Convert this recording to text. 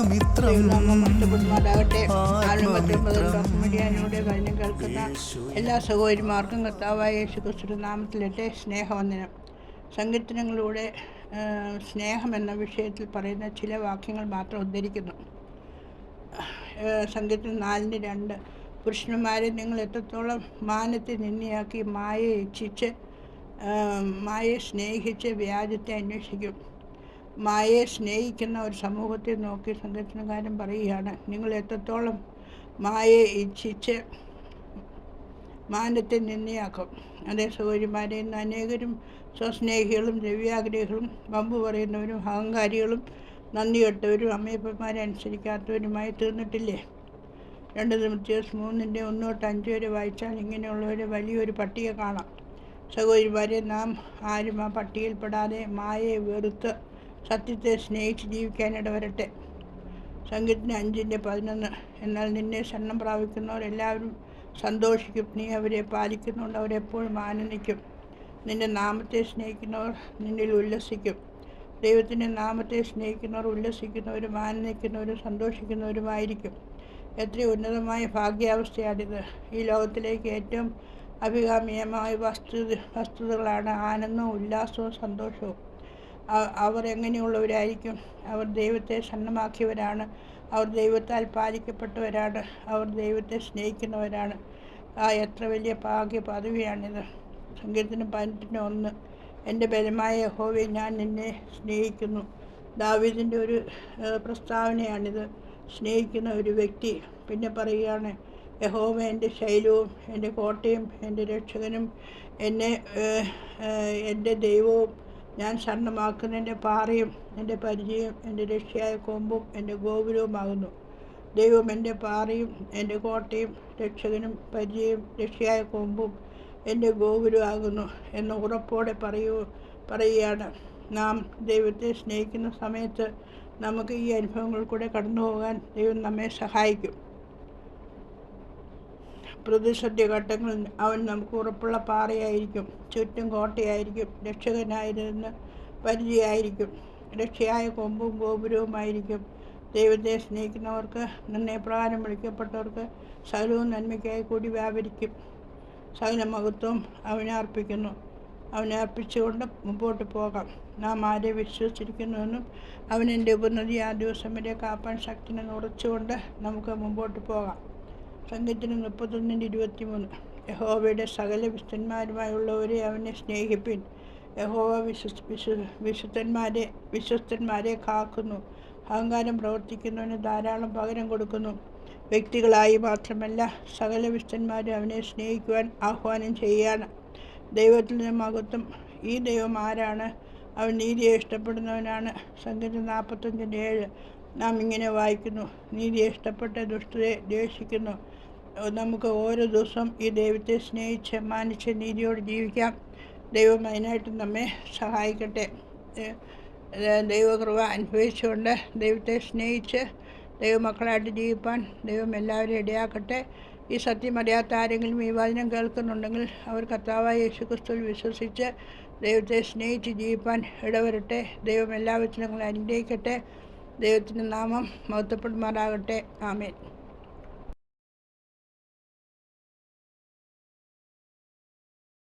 ആത്മമിത്രം. കേൾക്കുന്ന എല്ലാ സഹോദരിമാർക്കും കർത്താവായ യേശു ക്രിസ്തുവിന്റെ നാമത്തിലെത്തെ സ്നേഹവന്ദനം. സങ്കീർത്തനങ്ങളിലൂടെ സ്നേഹം എന്ന വിഷയത്തിൽ പറയുന്ന ചില വാക്യങ്ങൾ മാത്രം ഉദ്ധരിക്കുന്നു. സങ്കീർത്തനം നാലിന് രണ്ട്. പുരുഷന്മാരെ നിങ്ങൾ എത്രത്തോളം മാനത്തെ നിന്നയാക്കി മായയെ ഇച്ഛിച്ച് മായയെ സ്നേഹിച്ച് വ്യാജത്തെ അന്വേഷിക്കും. മായയെ സ്നേഹിക്കുന്ന ഒരു സമൂഹത്തെ നോക്കി സംഘടനകാരൻ പറയുകയാണ്. നിങ്ങൾ എത്രത്തോളം മായയെ ഇച്ഛിച്ച് മാനത്തെ നിന്നയാക്കും അതേ സൗകര്യമാരെ ഇന്ന് അനേകരും സ്വസ്നേഹികളും ദ്രവ്യാഗ്രഹികളും വമ്പു പറയുന്നവരും അഹങ്കാരികളും നന്ദികെട്ടവരും അമ്മയപ്പന്മാരെ അനുസരിക്കാത്തവരുമായി തീർന്നിട്ടില്ലേ? രണ്ട് ദിവസം മൂന്നിന്റെ ഒന്ന് തൊട്ട് അഞ്ച് വരെ വായിച്ചാൽ ഇങ്ങനെയുള്ളവരെ വലിയൊരു പട്ടിക കാണാം. സഹോദരിമാരെ നാം ആരും ആ പട്ടികയിൽപ്പെടാതെ മായയെ വെറുത്ത് സത്യത്തെ സ്നേഹിച്ച് ജീവിക്കാനിട വരട്ടെ സംഗീതത്തിന് അഞ്ചിന്റെ പതിനൊന്ന് എന്നാൽ നിന്നെ ശരണം പ്രാപിക്കുന്നവരെല്ലാവരും സന്തോഷിക്കും. നീ അവരെ പാലിക്കുന്നുണ്ട്. അവരെപ്പോഴും ആനന്ദിക്കും. നിന്റെ നാമത്തെ സ്നേഹിക്കുന്നവർ നിന്നിൽ ഉല്ലസിക്കും. ദൈവത്തിന്റെ നാമത്തെ സ്നേഹിക്കുന്നവർ ഉല്ലസിക്കുന്നവരും ആനന്ദിക്കുന്നവരും സന്തോഷിക്കുന്നവരുമായിരിക്കും. എത്ര ഉന്നതമായ ഭാഗ്യാവസ്ഥയാണിത്. ഈ ലോകത്തിലേക്ക് ഏറ്റവും അഭികാമ്യമായ വസ്തു വസ്തുതകളാണ് ആനന്ദവും ഉല്ലാസവും സന്തോഷവും. അവർ എങ്ങനെയുള്ളവരായിരിക്കും? അവർ ദൈവത്തെ സന്നമാക്കിയവരാണ് അവർ ദൈവത്താൽ പാലിക്കപ്പെട്ടവരാണ്. അവർ ദൈവത്തെ സ്നേഹിക്കുന്നവരാണ്. ആ എത്ര വലിയ ഭാഗ്യ പദവിയാണിത്. സങ്കീർത്തനം പതിനെട്ടിന് ഒന്ന്. എന്റെ ബലമായ യഹോവയെ ഞാൻ നിന്നെ സ്നേഹിക്കുന്നു. ദാവീദിന്റെ ഒരു പ്രസ്താവനയാണിത്. സ്നേഹിക്കുന്ന ഒരു വ്യക്തി പിന്നെ പറയുകയാണ് യഹോവ എന്റെ ശൈലവും എന്റെ കോട്ടയും എന്റെ രക്ഷകനും എന്നെ എന്റെ ദൈവവും ഞാൻ ശരണമാക്കുന്ന എന്റെ പാറയും എന്റെ പരിചയം എന്റെ രക്ഷയായ കൊമ്പും എന്റെ ഗോപുരവുമാകുന്നു. ദൈവം എന്റെ പാറയും എന്റെ കോട്ടയും രക്ഷകനും പരിചയം രക്ഷയായ കൊമ്പും എന്റെ ഗോപുരമാകുന്നു എന്ന് ഉറപ്പോടെ പറയൂ പറയുകയാണ്. നാം ദൈവത്തെ സ്നേഹിക്കുന്ന സമയത്ത് നമുക്ക് ഈ അനുഭവങ്ങൾ കൂടെ കടന്നു പോകാൻ ദൈവം നമ്മെ സഹായിക്കും. പ്രതിസന്ധി ഘട്ടങ്ങളിൽ അവൻ നമുക്ക് ഉറപ്പുള്ള പാറയായിരിക്കും. ചുറ്റും കോട്ടയായിരിക്കും. രക്ഷകനായിരുന്ന പരിചയമായിരിക്കും രക്ഷയായ കൊമ്പും ഗോപുരവുമായിരിക്കും. ദൈവത്തെ സ്നേഹിക്കുന്നവർക്ക് നിർണയപ്രകാരം വിളിക്കപ്പെട്ടവർക്ക് സകലവും നന്മയ്ക്കായി കൂടി വ്യാപരിക്കും. സകല മഹത്വം അവനെ അർപ്പിക്കുന്നു. അവനെ അർപ്പിച്ചുകൊണ്ട് മുമ്പോട്ട് പോകാം. നാം ആരെ വിശ്വസിച്ചിരിക്കുന്നുവെന്നും അവനെന്റെ ഉപനദി ആ ദിവസം വരെ കാപ്പാൻ ശക്തിനെ ഉറച്ചുകൊണ്ട് നമുക്ക് മുമ്പോട്ട് പോകാം. സംഗീതത്തിന് മുപ്പത്തൊന്നിന്റെ ഇരുപത്തിമൂന്ന്. യഹോവയുടെ സകല വിശുദ്ധന്മാരുമായുള്ളവരെ അവനെ സ്നേഹിപ്പിൻ. യഹോവ വിശ്വസ് വിശു വിശുദ്ധന്മാരെ വിശ്വസ്തന്മാരെ കാക്കുന്നു. അഹങ്കാരം പ്രവർത്തിക്കുന്നവന് ധാരാളം പകരം കൊടുക്കുന്നു. വ്യക്തികളായി മാത്രമല്ല സകല വിശുദ്ധന്മാരും അവനെ സ്നേഹിക്കുവാൻ ആഹ്വാനം ചെയ്യുകയാണ്. ദൈവത്തിൽ നിന്ന് മഹത്വം ഈ ദൈവം ആരാണ്? അവൻ നീതിയെ ഇഷ്ടപ്പെടുന്നവനാണ്. സംഗീതം നാൽപ്പത്തഞ്ചിന്റെ ഏഴ്. നാം ഇങ്ങനെ വായിക്കുന്നു. നീതിയെ ഇഷ്ടപ്പെട്ട ദുഷ്ടതയെ ദ്വേഷിക്കുന്നു. നമുക്ക് ഓരോ ദിവസം ഈ ദൈവത്തെ സ്നേഹിച്ച് മാനിച്ച് നീതിയോട് ജീവിക്കാം. ദൈവം അതിനായിട്ട് നമ്മെ സഹായിക്കട്ടെ. ദൈവകൃപ അനുഭവിച്ചുകൊണ്ട് ദൈവത്തെ സ്നേഹിച്ച് ദൈവമക്കളായിട്ട് ജീവിപ്പാൻ ദൈവം എല്ലാവരും ഇടയാക്കട്ടെ. ഈ സത്യം അറിയാത്ത ആരെങ്കിലും ഈ വചനം കേൾക്കുന്നുണ്ടെങ്കിൽ അവർ കർത്താവായ യേശു ക്രിസ്തുവിൽ വിശ്വസിച്ച് ദൈവത്തെ സ്നേഹിച്ച് ജീവിപ്പാൻ ഇടവരട്ടെ. ദൈവം എല്ലാ വചനങ്ങളും അനുഗ്രഹിക്കട്ടെ. ദൈവത്തിന്റെ നാമം മഹത്വപ്പെടുമാറാകട്ടെ. ആമേൻ.